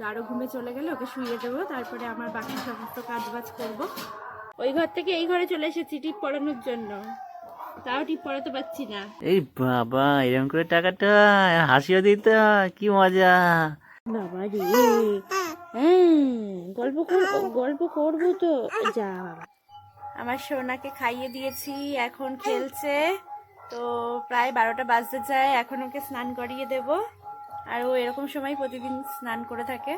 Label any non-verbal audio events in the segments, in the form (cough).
গাঢ় ঘুমে চলে গেলে ওকে শুয়ে দেবো তারপরে আমার বাকি সমস্ত কাজ বাজ করব। ওই ঘর থেকে এই ঘরে চলে এসেছি টিপ পড়ানোর জন্য। তাও টিপ পড়াতে পারছি না। এই বাবা এরকম করে টাকাটা হাসিও দিত কি মজা। বাবা রে হ্যাঁ গল্প করব গল্প করব তো। যা বাবা। আমার সোনাকে খাইয়ে দিয়েছি এখন খেলছে তো প্রায় বারোটা বাজতে যায় এখন ওকে স্নান করিয়ে দেব। আর ও এরকম সময় প্রতিদিন স্নান করে থাকে।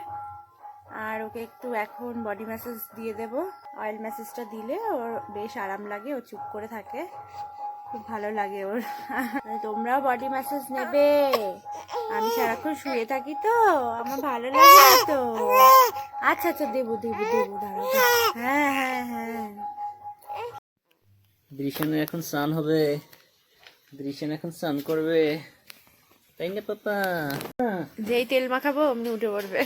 আর ওকে একটু এখন বডি ম্যাসেজ দিয়ে দেব। অয়েল ম্যাসেজটা দিলে ওর বেশ আরাম লাগে, ও চুপ করে থাকে। খুব ভালো লাগে ওর। (laughs) তোমরাও বডি ম্যাসেজ নেবে। আমি সারাক্ষণ শুয়ে থাকি তো, আমার ভালো লাগে তো। আচ্ছা আচ্ছা দেবো দেবো দেবো হ্যাঁ হ্যাঁ হ্যাঁ। দৃশ্যনে এখন স্নান হবে। দৃশ্যন এখন স্নান করবে। তাই না পাপা? যেই তেল মাখাবো অমনি উঠে পড়বে।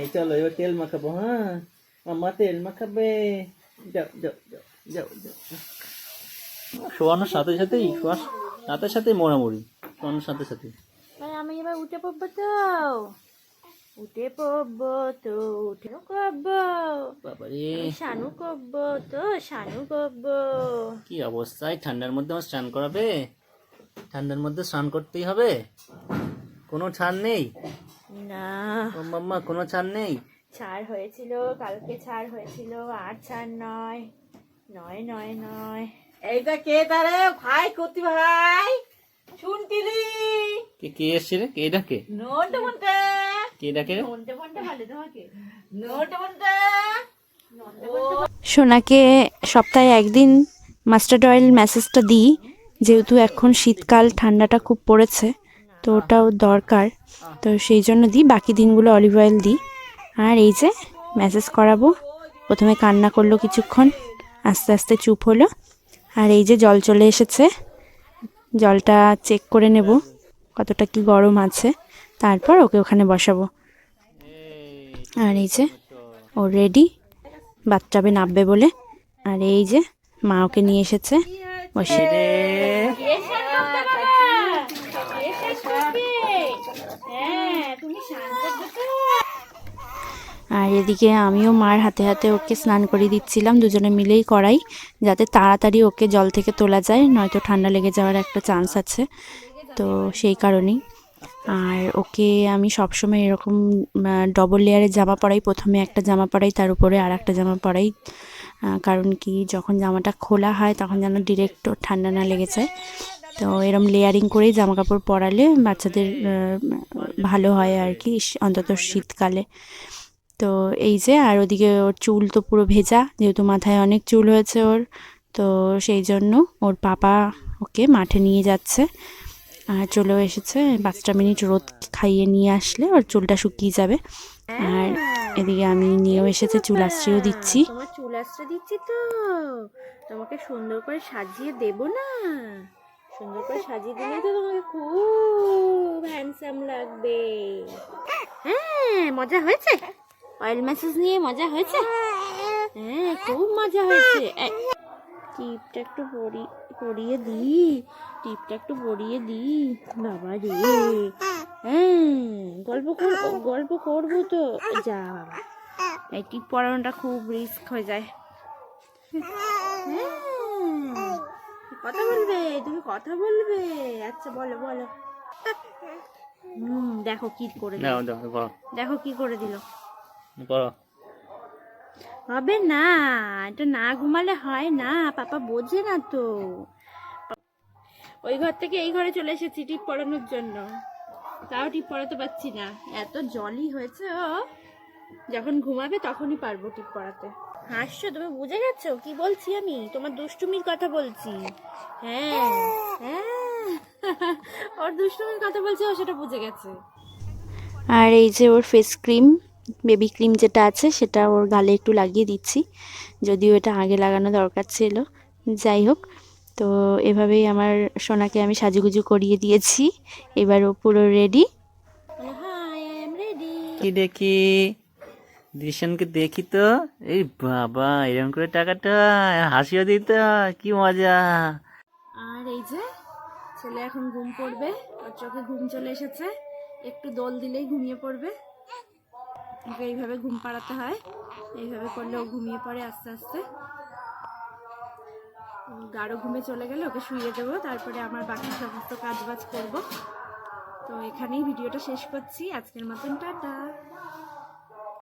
এই চলো এবার তেল মাখাবো হ্যাঁ? মাম্মা তেল মাখাবে। যাও যাও যাও যাও যাও। শোয়ানোর সাথে সাথেই শোয়ার সাথে সাথে মোড়ামুড়ি শোয়ানোর সাথে সাথে আমি এবার উঠে পড়ব তো। উঠে পড়ব তো উঠে করব বাবারে শানু করব তো শানু করব। কি অবস্থায় ঠান্ডার মধ্যে আমার স্নান করাবে? ঠান্ডার মধ্যে স্নান করতেই হবে? কোনো ছাড় নেই? না। ও মাম্মা কোনো ছাড় নেই? ছাড় হয়েছিল কালকে ছাড় হয়েছিল আর ছাড় নয়। নয় নয় নয়। এইটা কে তারে? ভাই কতি ভাই! শুনতিলি? কে কে এসছে রে? কে ডাকে? নোট বনতে কে ডাকে মনতে মনতে ভালো তোমাকে। নোট বনতে সোনাকে সপ্তাহে একদিন মাস্টার্ড অয়েল মেসেজটা দিই। যেহেতু এখন শীতকাল, ঠান্ডাটা খুব পড়েছে, তো ওটাও দরকার। তো সেই জন্য দিই, বাকি দিনগুলো অলিভ অয়েল দিই। আর এই যে ম্যাসেজ করাবো, প্রথমে কান্না করল কিছুক্ষণ, আস্তে আস্তে চুপ হলো। আর এই যে জল চলে এসেছে, জলটা চেক করে নেব, কতটা কি গরম আছে। তারপর ওকে ওখানে বসাবো। আর এই যে ও রেডি বাথটাবে নামবে বলে। আর এই যে মা ওকে নিয়ে এসেছে বসে আর এদিকে আমিও মার হাতে হাতে ওকে স্নান করিয়ে দিচ্ছিলাম, দুজনে মিলেই করাই, যাতে তাড়াতাড়ি ওকে জল থেকে তোলা যায়, নয়তো ঠান্ডা লেগে যাওয়ার একটা চান্স আছে। তো সেই কারণেই। আর ওকে আমি সবসময় এরকম ডবল লেয়ারের জামা পরাই, প্রথমে একটা জামা পরাই, তার উপরে আর একটা জামা পরাই। কারণ কি, যখন জামাটা খোলা হয়, তখন যেন ডিরেক্ট ঠান্ডা না লেগে যায়। তো এরম লেয়ারিং করেই জামা কাপড় পরালে বাচ্চাদের ভালো হয় আর কি অন্তত শীতকালে। তো এই যে, আর ওদিকে ওর চুল তো পুরো ভেজা, যেহেতু মাথায় অনেক চুল হয়েছে ওর, তো সেই জন্য ওর পাপা ওকে মাঠে নিয়ে যাচ্ছে। আর চলেও এসেছে, পাঁচটা মিনিট রোদ খাইয়ে নিয়ে আসলে ওর চুলটা শুকিয়ে যাবে। আর এদিকে আমি নিয়েও এসেছে, চুল আশ্রয়ও দিচ্ছি। চুল আশ্রয় দিচ্ছি তো। তোমাকে সুন্দর করে সাজিয়ে দেব না? সুন্দর করে সাজিয়ে দিলে তো তোমাকে খুব হ্যান্ডসাম লাগবে। হ্যাঁ মজা হয়েছে? অয়েল ম্যাসেজ নিয়ে মজা হয়েছে? হ্যাঁ খুব মজা হয়েছে। টিপটা একটু পরি পরিয়ে দি টিপটা একটু পরিয়ে দি বাবা রে। হ্যাঁ গল্প কর গল্প করব তো। যা বাবা। এই টিপ পরানোটা খুব রিস্ক হয়ে যায়। হ্যাঁ, কথা বলবে তুমি কথা বলবে। আচ্ছা বলো বলো। হুম দেখো কি করে দেখো কি করে দিল। হবে না এটা না ঘুমালে হয় না পাপা বোঝে না তো। ওই ঘর থেকে এই ঘরে চলে এসেছি টিপ পড়ানোর জন্য। তাও টিপ পড়াতে পারছি না এত জলই হয়েছে ও। যখন ঘুমাবে তখনই পারব টিপ পড়াতে হাসছো তুমি বুঝে গেছো? কি বলছি আমি? তোমার দুষ্টুমির কথা বলছি। হ্যাঁ হ্যাঁ। ওর দুষ্টুমির কথা বলছি ও সেটা বুঝে গেছে। আর এই যে ওর ফেস ক্রিম বেবি ক্রিম যেটা আছে সেটা ওর গালে একটু লাগিয়ে দিচ্ছি। যদিও এটা আগে লাগানো দরকার ছিল। যাই হোক তো এভাবেই আমার সোনাকে আমি সাজুগুজু করিয়ে দিয়েছি। এবার ও পুরো রেডি কি দেখি? দৃশ্যনকে দেখি তো। এই বাবা এরকম করে টাকাটা হাসিও দিত কি মজা। আর এই যে ছেলে এখন ঘুম পড়বে ওর চোখে ঘুম চলে এসেছে। একটু দোল দিলেই ঘুমিয়ে পড়বে। ওকে এইভাবে ঘুম পাড়াতে হয়। এইভাবে করলে ও ঘুমিয়ে পড়ে আস্তে আস্তে। গাঢ় ঘুমে চলে গেলে ওকে শুয়ে দেবো। তারপরে আমার বাকি সমস্ত কাজ বাজ করব। তো এখানেই ভিডিওটা শেষ করছি। আজকের মতন টাটা।